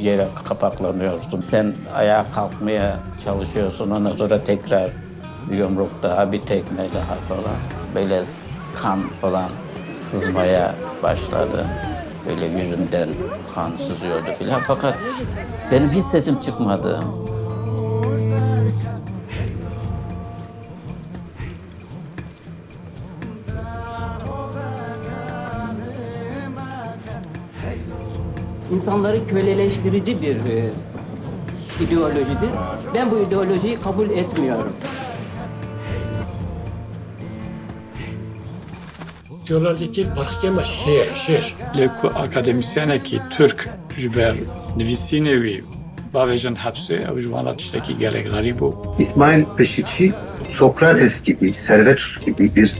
yere kapaklanıyorsun. Sen ayağa kalkmaya çalışıyorsun. Ondan sonra tekrar bir yumruk daha, bir tekme daha falan. Böyle kan falan sızmaya başladı. Böyle yüzümden kan sızıyordu filan. Fakat benim hiç sesim çıkmadı. İnsanları köleleştirici bir e, ideolojidir. Ben bu ideolojiyi kabul etmiyorum. Diyorlardı ki Bakıkema şehir, şehir. Leku akademisyeneki Türk hepsê ew ji wana tiştekî gelek garîb bû. İsmail Peşiçi, Sokrates gibi, Servetus gibi bir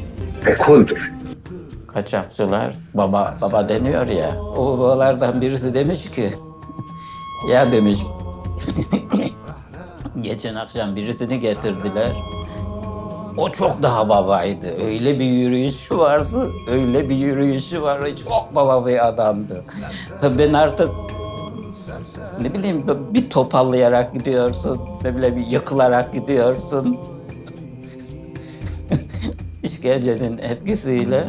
ekoldür. Kaçakçılar baba baba deniyor ya. O babalardan birisi demiş ki ya demiş geçen akşam birisini getirdiler. O çok daha babaydı. Öyle bir yürüyüşü vardı. Öyle bir yürüyüşü vardı. Çok baba bir adamdı. Tabii ben artık ne bileyim bir topallayarak gidiyorsun. Böyle bir yıkılarak gidiyorsun. İşkencenin etkisiyle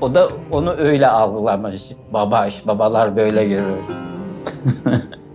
o da onu öyle algılamış. Babaş, babalar böyle yürür.